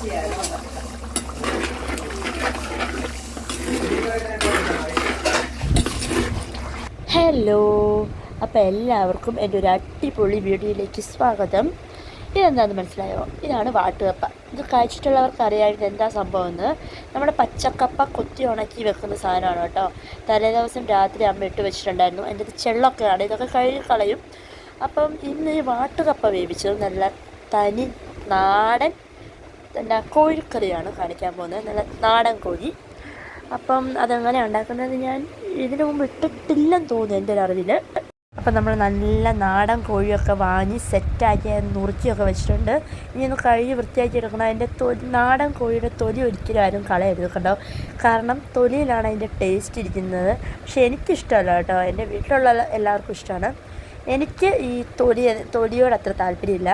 Hello അപ്പോൾ എല്ലാവർക്കും എന്റെ ഒരു അടിപൊളി വീഡിയോയിലേക്ക് സ്വാഗതം. ഇതെന്താണെന്ന് മനസ്സിലായോ? ഇതാണ് വാട്ടുകപ്പ. ഇത് കഴിച്ചിട്ടുള്ളവർക്ക് അറിയാമായിരുന്നു എന്താ സംഭവം എന്ന്. നമ്മുടെ പച്ചക്കപ്പ കൊത്തി ഉണക്കി വെക്കുന്ന സാധനമാണ് കേട്ടോ. തലേ ദിവസം രാത്രി അമ്മ ഇട്ട് വെച്ചിട്ടുണ്ടായിരുന്നു. എന്റെ ഇത് ചെള്ളൊക്കെയാണ്. ഇതൊക്കെ കഴുകി കളയും. അപ്പം ഇന്ന് ഈ വാട്ടുകപ്പ വേവിച്ചത് നല്ല തനി നാടൻ പിന്നെ കോഴിക്കറിയാണ് കാണിക്കാൻ പോകുന്നത്. നല്ല നാടൻ കോഴി. അപ്പം അതെങ്ങനെ ഉണ്ടാക്കുന്നത്. ഞാൻ ഇതിനു മുമ്പ് ഇട്ടിട്ടില്ലെന്ന് തോന്നുന്നു എന്റെ ഒരു അറിവിൽ അപ്പം നമ്മൾ നല്ല നാടൻ കോഴിയൊക്കെ വാങ്ങി സെറ്റാക്കി നുറുക്കിയൊക്കെ വെച്ചിട്ടുണ്ട്. ഇനി ഒന്ന് കഴുകി വൃത്തിയാക്കി എടുക്കണം. അതിന്റെ തൊലി നാടൻ കോഴിയുടെ തൊലി ഒരിക്കലും ആരും കളയരുത് കണ്ടോ കാരണം തൊലിയിലാണ് അതിന്റെ ടേസ്റ്റ് ഇരിക്കുന്നത്. പക്ഷേ എനിക്കിഷ്ടമല്ല കേട്ടോ. എന്റെ വീട്ടിലുള്ള എല്ലാവർക്കും ഇഷ്ടമാണ്. എനിക്ക് ഈ തൊലി തൊലിയോട് അത്ര താല്പര്യമില്ല.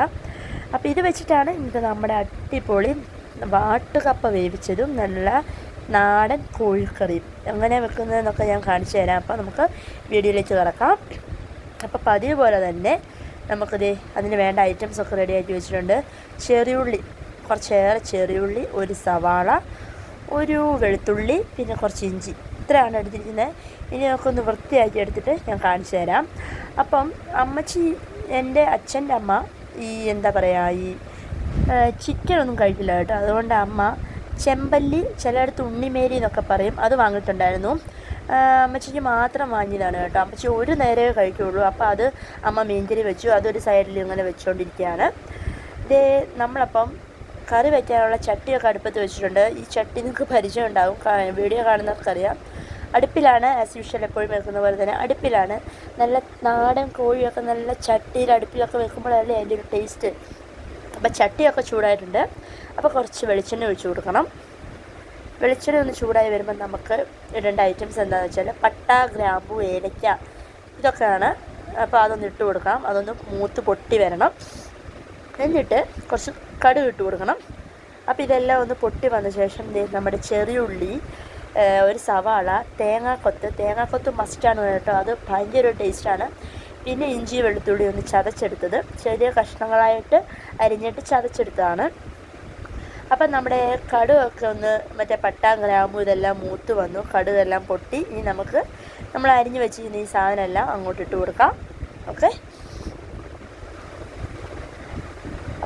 അപ്പോൾ ഇത് വെച്ചിട്ടാണ് ഇത് നമ്മുടെ അടിപൊളി വാട്ടുകപ്പ വേവിച്ചതും നല്ല നാടൻ കോഴിക്കറിയും. എങ്ങനെ വെക്കുന്നതെന്നൊക്കെ ഞാൻ കാണിച്ചു തരാം. അപ്പോൾ നമുക്ക് വീഡിയോയിലേക്ക് കിടക്കാം. അപ്പോൾ പതിവ് പോലെ തന്നെ നമുക്കിത് അതിന് വേണ്ട ഐറ്റംസ് ഒക്കെ റെഡി ആക്കി വെച്ചിട്ടുണ്ട്. ചെറിയുള്ളി കുറച്ചേറെ ചെറിയുള്ളി ഒരു സവാള ഒരു വെളുത്തുള്ളി പിന്നെ കുറച്ച് ഇഞ്ചി. ഇത്രയാണ് എടുത്തിരിക്കുന്നത്. ഇനി നമുക്കൊന്ന് വൃത്തിയാക്കി എടുത്തിട്ട് ഞാൻ കാണിച്ചു തരാം. അപ്പം അമ്മച്ചി എന്റെ അച്ഛന്റെ അമ്മ ഈ എന്താ പറയുക ഈ ചിക്കനൊന്നും കഴിക്കില്ല കേട്ടോ. അതുകൊണ്ട് അമ്മ ചെമ്പല്ലി ചിലയിടത്ത് ഉണ്ണിമേരി എന്നൊക്കെ പറയും. അത് വാങ്ങിയിട്ടുണ്ടായിരുന്നു. അമ്മച്ചിക്ക് മാത്രം വാങ്ങിയതാണ് കേട്ടോ. അമ്മച്ചി ഒരു നേരമേ കഴിക്കുകയുള്ളൂ അപ്പോൾ അത് അമ്മ മീൻകറി വെച്ചു. അതൊരു സൈഡിൽ ഇങ്ങനെ വെച്ചുകൊണ്ടിരിക്കുകയാണ് ഇതേ നമ്മളപ്പം കറി വയ്ക്കാനുള്ള ചട്ടിയൊക്കെ അടുപ്പത്ത് വെച്ചിട്ടുണ്ട്. ഈ ചട്ടി നിങ്ങൾക്ക് പരിചയം ഉണ്ടാകും വീഡിയോ കാണുന്നവർക്കറിയാം. അടുപ്പിലാണ് ആസ് യൂഷ്വൽ എപ്പോഴും വെക്കുന്ന പോലെ തന്നെ അടുപ്പിലാണ്. നല്ല നാടൻ കോഴിയൊക്കെ നല്ല ചട്ടിയിൽ അടുപ്പിലൊക്കെ വെക്കുമ്പോഴല്ലേ അതിന്റെ ഒരു ടേസ്റ്റ് അപ്പോൾ ചട്ടിയൊക്കെ ചൂടായിട്ടുണ്ട്. അപ്പോൾ കുറച്ച് വെളിച്ചെണ്ണ ഒഴിച്ച് കൊടുക്കണം. വെളിച്ചെണ്ണ ഒന്ന് ചൂടായി വരുമ്പോൾ നമുക്ക് ഇടേണ്ട ഐറ്റംസ് എന്താണെന്ന് വെച്ചാൽ പട്ട ഗ്രാമ്പു ഏലക്ക ഇതൊക്കെയാണ്. അപ്പോൾ അതൊന്ന് ഇട്ട് കൊടുക്കാം. അതൊന്ന് മൂത്ത് പൊട്ടി വരണം. എന്നിട്ട് കുറച്ച് കടുക് ഇട്ട് കൊടുക്കണം. അപ്പോൾ ഇതെല്ലാം ഒന്ന് പൊട്ടി വന്ന ശേഷം നമ്മുടെ ചെറിയുള്ളി ഒരു സവാള തേങ്ങാക്കൊത്ത്. തേങ്ങാക്കൊത്ത് മസ്റ്റാണ് കേട്ടോ. അത് ഭയങ്കര ഒരു ടേസ്റ്റാണ് പിന്നെ ഇഞ്ചി വെളുത്തുള്ളി ഒന്ന് ചതച്ചെടുത്തത്. ചെറിയ കഷ്ണങ്ങളായിട്ട് അരിഞ്ഞിട്ട് ചതച്ചെടുത്തതാണ്. അപ്പം നമ്മുടെ കടുവൊക്കെ ഒന്ന് മറ്റേ പട്ടാം ഗ്രാമ്പു ഇതെല്ലാം മൂത്ത് വന്നു. കടുവെല്ലാം പൊട്ടി. ഇനി നമുക്ക് നമ്മൾ അരിഞ്ഞ് വെച്ചിരുന്ന ഈ സാധനമെല്ലാം അങ്ങോട്ട് ഇട്ട് കൊടുക്കാം. ഓക്കെ?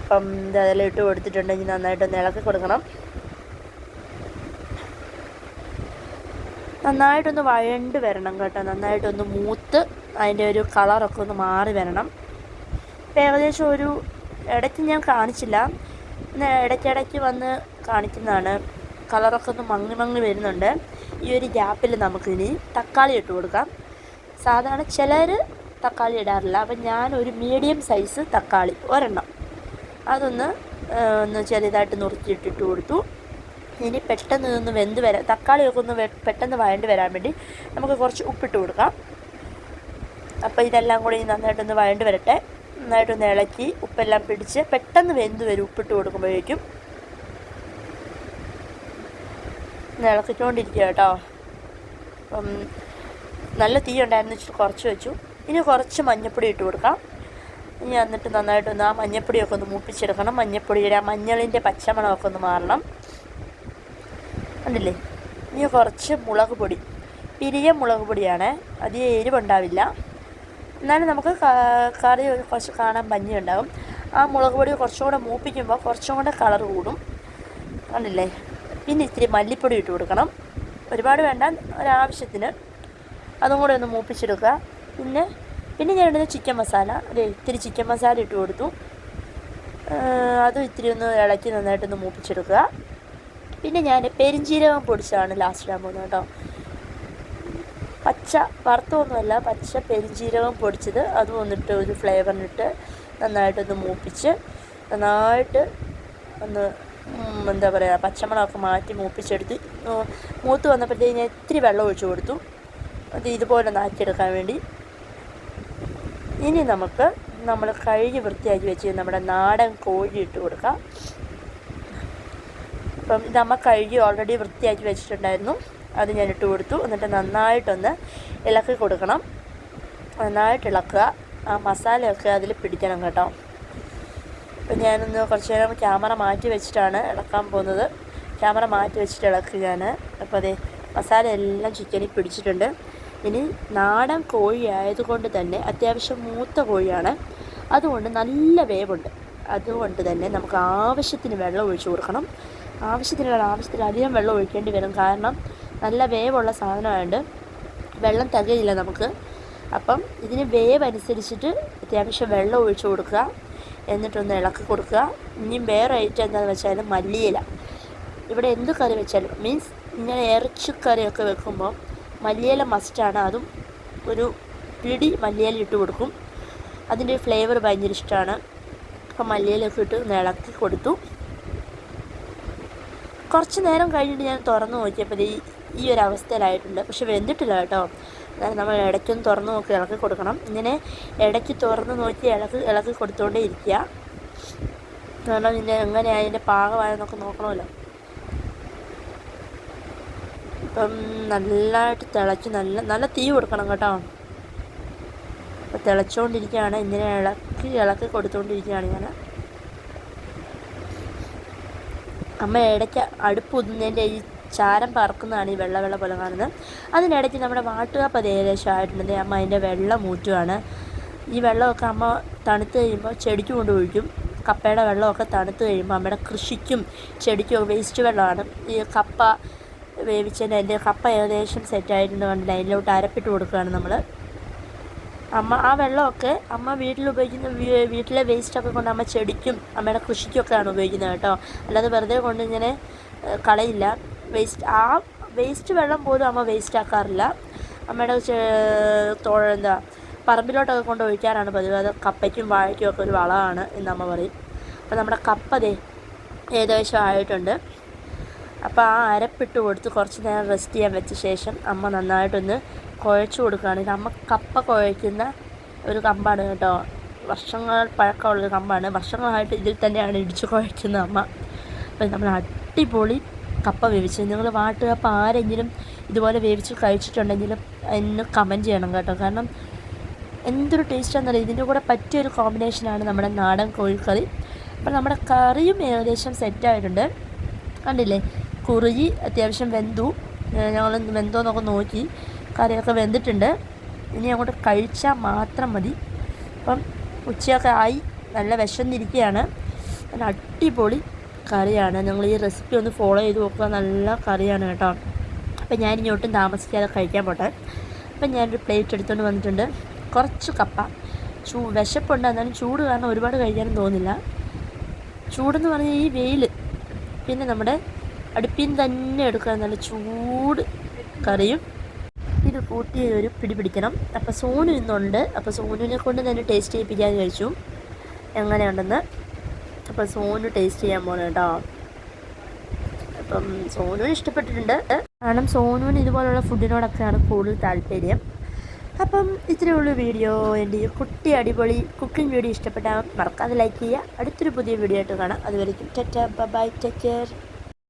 അപ്പം ഇതെല്ലാം ഇട്ട് കൊടുത്തിട്ടുണ്ടെങ്കിൽ നന്നായിട്ടൊന്ന് ഇളക്കി കൊടുക്കണം. നന്നായിട്ടൊന്ന് വഴണ്ട് വരണം കേട്ടോ. നന്നായിട്ടൊന്ന് മൂത്ത് അതിന്റെ ഒരു കളറൊക്കെ ഒന്ന് മാറി വരണം. ഇപ്പം ഏകദേശം ഒരു ഇടയ്ക്ക് ഞാൻ കാണിച്ചില്ല. ഇടയ്ക്കിടയ്ക്ക് വന്ന് കാണിക്കുന്നതാണ്. കളറൊക്കെ ഒന്ന് മങ്ങി മങ്ങി വരുന്നുണ്ട്. ഈ ഒരു ഗ്യാപ്പിൽ നമുക്കിനി തക്കാളി ഇട്ട് കൊടുക്കാം. സാധാരണ ചിലർ തക്കാളി ഇടാറില്ല. അപ്പം ഞാൻ ഒരു മീഡിയം സൈസ് തക്കാളി ഒരെണ്ണം. അതൊന്ന് ഒന്ന് ചെറുതായിട്ട് നുറുക്കിയിട്ടിട്ട് കൊടുത്തു. ഇനി പെട്ടെന്ന് നിന്ന് വെന്ത് വരാൻ തക്കാളിയൊക്കെ ഒന്ന് പെട്ടെന്ന് വഴണ്ട് വരാൻ വേണ്ടി നമുക്ക് കുറച്ച് ഉപ്പിട്ട് കൊടുക്കാം. അപ്പോൾ ഇതെല്ലാം കൂടി നന്നായിട്ടൊന്ന് വഴണ്ട് വരട്ടെ. നന്നായിട്ടൊന്ന് ഇളക്കി ഉപ്പെല്ലാം പിടിച്ച് പെട്ടെന്ന് വെന്ത് വരും ഉപ്പിട്ട് കൊടുക്കുമ്പോഴേക്കും. ഇളക്കിക്കൊണ്ടിരിക്കുക കേട്ടോ. അപ്പം നല്ല തീ ഉണ്ടായിരുന്നു വെച്ചിട്ട് കുറച്ച് വെച്ചു. ഇനി കുറച്ച് മഞ്ഞപ്പൊടി ഇട്ട് കൊടുക്കാം. ഇനി എന്നിട്ട് നന്നായിട്ടൊന്ന് ആ മഞ്ഞപ്പൊടിയൊക്കെ ഒന്ന് മൂപ്പിച്ചെടുക്കണം. മഞ്ഞപ്പൊടിയുടെ ആ മഞ്ഞളിന്റെ പച്ചമണമൊക്കെ ഒന്ന് മാറണം. കണ്ടില്ലേ? ഇനി കുറച്ച് മുളക് പൊടി. പിരിയ മുളക് പൊടിയാണ്. അധികം എരിവുണ്ടാവില്ല എന്നാലും നമുക്ക് കറി കുറച്ച് കാണാൻ ഭംഗിയുണ്ടാകും. ആ മുളക് പൊടി കുറച്ചും കൂടെ മൂപ്പിക്കുമ്പോൾ കുറച്ചും കൂടെ കളർ കൂടും. കണ്ടില്ലേ? പിന്നെ ഇത്തിരി മല്ലിപ്പൊടി ഇട്ട് കൊടുക്കണം. ഒരുപാട് വേണ്ട ഒരാവശ്യത്തിന്. അതും കൂടെ ഒന്ന് മൂപ്പിച്ചെടുക്കുക. പിന്നെ പിന്നെ ഞാൻ ഇടുന്നത് ചിക്കൻ മസാല. അതെ ഇത്തിരി ചിക്കൻ മസാല ഇട്ട് കൊടുത്തു. അതും ഇത്തിരി ഒന്ന് ഇളക്കി നന്നായിട്ടൊന്ന് മൂപ്പിച്ചെടുക്കുക. പിന്നെ ഞാൻ പെരിഞ്ചീരകം പൊടിച്ചാണ് ലാസ്റ്റ് ഇടാൻ പോകുന്നത് കേട്ടോ. പച്ച വറുത്തൊന്നുമല്ല പച്ച പെരിഞ്ചീരകം പൊടിച്ചത്. അതും വന്നിട്ട് ഒരു ഫ്ലേവറിനിട്ട് നന്നായിട്ടൊന്ന് മൂപ്പിച്ച് നന്നായിട്ട് ഒന്ന് എന്താ പറയുക പച്ചമുളകൊക്കെ മാറ്റി മൂപ്പിച്ചെടുത്ത് മൂത്ത് വന്നപ്പോഴത്തേക്ക് ഞാൻ ഇത്തിരി വെള്ളം ഒഴിച്ചു കൊടുത്തു. അത് ഇതുപോലെ നാറ്റിയെടുക്കാൻ വേണ്ടി. ഇനി നമുക്ക് നമ്മൾ കഴുകി വൃത്തിയാക്കി വെച്ച് നമ്മുടെ നാടൻ കോഴി ഇട്ട് കൊടുക്കാം. അപ്പം ഇത് അമ്മ കഴുകി ഓൾറെഡി വൃത്തിയാക്കി വെച്ചിട്ടുണ്ടായിരുന്നു. അത് ഞാൻ ഇട്ട് കൊടുത്തു. എന്നിട്ട് നന്നായിട്ടൊന്ന് ഇളക്കി കൊടുക്കണം. നന്നായിട്ട് ഇളക്കുക. ആ മസാലയൊക്കെ അതിൽ പിടിക്കണം കേട്ടോ. അപ്പം ഞാനൊന്ന് കുറച്ച് നേരം ക്യാമറ മാറ്റി വെച്ചിട്ടാണ് ഇളക്കാൻ പോകുന്നത്. ക്യാമറ മാറ്റി വെച്ചിട്ട് ഇളക്കുകയാണ്. അപ്പോൾ അതെ മസാല എല്ലാം ചിക്കനിൽ പിടിച്ചിട്ടുണ്ട്. ഇനി നാടൻ കോഴി ആയതുകൊണ്ട് തന്നെ അത്യാവശ്യം മൂത്ത കോഴിയാണ്. അതുകൊണ്ട് നല്ല വേവുണ്ട്. അതുകൊണ്ട് തന്നെ നമുക്ക് ആവശ്യത്തിന് വെള്ളം ഒഴിച്ചു കൊടുക്കണം. ആവശ്യത്തിന് ആവശ്യത്തിന് അധികം വെള്ളം ഒഴിക്കേണ്ടി വരും. കാരണം നല്ല വേവുള്ള സാധനമായതുകൊണ്ട് വെള്ളം തികയില്ല നമുക്ക്. അപ്പം ഇതിന് വേവ് അനുസരിച്ചിട്ട് അത്യാവശ്യം വെള്ളം ഒഴിച്ചു കൊടുക്കുക. എന്നിട്ടൊന്ന് ഇളക്കി കൊടുക്കുക. ഇനിയും വേറെ ഐറ്റം എന്താണെന്ന് വെച്ചാൽ മല്ലിയില. ഇവിടെ എന്ത് കറി വെച്ചാലും മീൻസ് ഇങ്ങനെ ഇറച്ചിക്കറിയൊക്കെ വെക്കുമ്പോൾ മല്ലിയില മസ്റ്റാണ് അതും ഒരു പിടി മല്ലിയില ഇട്ട് കൊടുക്കും. അതിന്റെ ഫ്ലേവർ ഭയങ്കര ഇഷ്ടമാണ് അപ്പം മല്ലിയിലൊക്കെ ഇട്ട് ഇളക്കി കൊടുത്തു. കുറച്ച് നേരം കഴിഞ്ഞിട്ട് ഞാൻ തുറന്നു നോക്കിയപ്പോൾ ഈ ഈ ഒരു അവസ്ഥയിലായിട്ടുണ്ട്. പക്ഷെ വെന്തിട്ടില്ല കേട്ടോ. അതായത് നമ്മൾ ഇടയ്ക്കൊന്ന് തുറന്നു നോക്കി ഇളക്കി കൊടുക്കണം. ഇങ്ങനെ ഇടയ്ക്ക് തുറന്ന് നോക്കി ഇളക്കി ഇളക്കി കൊടുത്തുകൊണ്ടേ ഇരിക്കുക. കാരണം ഇതിന്റെ എങ്ങനെയാണ് അതിന്റെ പാകമായെന്നൊക്കെ നോക്കണമല്ലോ. ഇപ്പം നല്ലതായിട്ട് തിളച്ച് നല്ല നല്ല തീ കൊടുക്കണം കേട്ടോ. അപ്പോൾ തിളച്ചുകൊണ്ടിരിക്കുകയാണ് ഇങ്ങനെ ഇളക്കി ഇളക്കി കൊടുത്തുകൊണ്ടിരിക്കുകയാണ് ഞാൻ അമ്മ ഇടയ്ക്ക് അടുപ്പ് ഈ ചാരം പറക്കുന്നതാണ് ഈ വെള്ള വെള്ള പോലെ കാണുന്നത്. അതിനിടയ്ക്ക് നമ്മുടെ വാട്ടുകാപ്പ് അത് ഏകദേശം ആയിട്ടുണ്ടെങ്കിൽ അമ്മ അതിന്റെ വെള്ളം മൂറ്റുവാണ്. ഈ വെള്ളമൊക്കെ അമ്മ തണുത്ത് കഴിയുമ്പോൾ ചെടിക്ക് കൊണ്ട് ഒഴിക്കും. കപ്പയുടെ വെള്ളമൊക്കെ തണുത്ത് കഴിയുമ്പോൾ അമ്മയുടെ കൃഷിക്കും ചെടിക്കും വേസ്റ്റ് വെള്ളമാണ്. ഈ കപ്പ വേവിച്ചതിന്റെ അതിന്റെ കപ്പ ഏകദേശം സെറ്റായിട്ടുണ്ട് കണ്ടില്ല? അതിലോട്ട് അരപ്പിട്ട് കൊടുക്കുകയാണ് നമ്മൾ അമ്മ ആ വെള്ളമൊക്കെ അമ്മ വീട്ടിൽ ഉപയോഗിക്കുന്ന വീട്ടിലെ വേസ്റ്റൊക്കെ കൊണ്ട് അമ്മ ചെടിക്കും അമ്മയുടെ കൃഷിക്കൊക്കെയാണ് ഉപയോഗിക്കുന്നത് കേട്ടോ. അല്ലാതെ വെറുതെ കൊണ്ട് ഇങ്ങനെ കളയില്ല. വേസ്റ്റ് ആ വേസ്റ്റ് വെള്ളം പോലും അമ്മ വേസ്റ്റ് ആക്കാറില്ല. അമ്മയുടെ തോ എന്താ പറമ്പിലോട്ടൊക്കെ കൊണ്ട് ഒഴിക്കാറാണ് പതിവ്. അത് കപ്പയ്ക്കും വാഴയ്ക്കും ഒക്കെ ഒരു വളമാണ് എന്ന് അമ്മ പറയും. അപ്പോൾ നമ്മുടെ കപ്പ ദേ ഏകദേശം ആയിട്ടുണ്ട്. അപ്പോൾ ആ അരപ്പിട്ട് കൊടുത്ത് കുറച്ച് നേരം റെസ്റ്റ് ചെയ്യാൻ വെച്ച ശേഷം അമ്മ നന്നായിട്ടൊന്ന് കുഴച്ച് കൊടുക്കുകയാണ്. അമ്മ കപ്പ കുഴയ്ക്കുന്ന ഒരു കമ്പാണ് കേട്ടോ. വർഷങ്ങൾ പഴക്കമുള്ളൊരു കമ്പാണ്. വർഷങ്ങളായിട്ട് ഇതിൽ തന്നെയാണ് ഇടിച്ച് കുഴയ്ക്കുന്നത് അമ്മ. അപ്പം നമ്മൾ അടിപൊളി കപ്പ വേവിച്ച് നിങ്ങൾ വാട്ടുകപ്പ ആരെങ്കിലും ഇതുപോലെ വേവിച്ച് കഴിച്ചിട്ടുണ്ടെങ്കിലും എന്നെ കമന്റ് ചെയ്യണം കേട്ടോ. കാരണം എന്തൊരു ടേസ്റ്റാണെന്നറിയാം ഇതിന്റെ കൂടെ പറ്റിയൊരു കോമ്പിനേഷനാണ് നമ്മുടെ നാടൻ കോഴിക്കറി. അപ്പോൾ നമ്മുടെ കറിയും ഏകദേശം സെറ്റായിട്ടുണ്ട് കണ്ടില്ലേ? കുറുകി അത്യാവശ്യം വെന്തു. ഞങ്ങൾ വെന്തോന്നൊക്കെ നോക്കി. കറിയൊക്കെ വെന്തിട്ടുണ്ട്. ഇനി അങ്ങോട്ട് കഴിച്ചാൽ മാത്രം മതി. അപ്പം ഉച്ചയൊക്കെ ആയി. നല്ല വിശന്നിരിക്കുകയാണ് നല്ല അടിപൊളി കറിയാണ്. നിങ്ങൾ ഈ റെസിപ്പി ഒന്ന് ഫോളോ ചെയ്ത് നോക്കുക. നല്ല കറിയാണ് കേട്ടോ. അപ്പം ഞാൻ ഇനി ഒട്ടും താമസിക്കാതെ കഴിക്കാൻ പോട്ടെ. അപ്പം ഞാനൊരു പ്ലേറ്റ് എടുത്തുകൊണ്ട് വന്നിട്ടുണ്ട്. കുറച്ച് കപ്പ. ചൂ വിശപ്പുണ്ട്. എന്നാലും ചൂട് കാരണം ഒരുപാട് കഴിക്കാനും തോന്നില്ല. ചൂടെന്ന് പറഞ്ഞാൽ ഈ വെയിൽ പിന്നെ നമ്മുടെ അടുപ്പിൽ തന്നെ എടുക്കാൻ നല്ല ചൂട് കറിയും. കൂട്ടി ഒരു പിടി പിടിക്കണം. അപ്പോൾ സോനു ഇന്നുണ്ട്. അപ്പോൾ സോനുവിനെ കൊണ്ട് തന്നെ ടേസ്റ്റ് ചെയ്യിപ്പിക്കാൻ കഴിച്ചു. എങ്ങനെയുണ്ടെന്ന്. അപ്പോൾ സോനു ടേസ്റ്റ് ചെയ്യാൻ പോകണം കേട്ടോ. അപ്പം സോനുവിന് ഇഷ്ടപ്പെട്ടിട്ടുണ്ട്. കാരണം സോനുവിന് ഇതുപോലുള്ള ഫുഡിനോടൊക്കെയാണ് കൂടുതൽ താല്പര്യം. അപ്പം ഇത്രയേ ഉള്ളൂ വീഡിയോ. എന്റെ ഈ കുട്ടി അടിപൊളി കുക്കിംഗ് വീഡിയോ ഇഷ്ടപ്പെട്ടാൽ മറക്കാതെ ലൈക്ക് ചെയ്യുക. അടുത്തൊരു പുതിയ വീഡിയോ ആയിട്ട് കാണാം. അതുവരെയും ടെറ്റ ബൈ ടേക്ക് കെയർ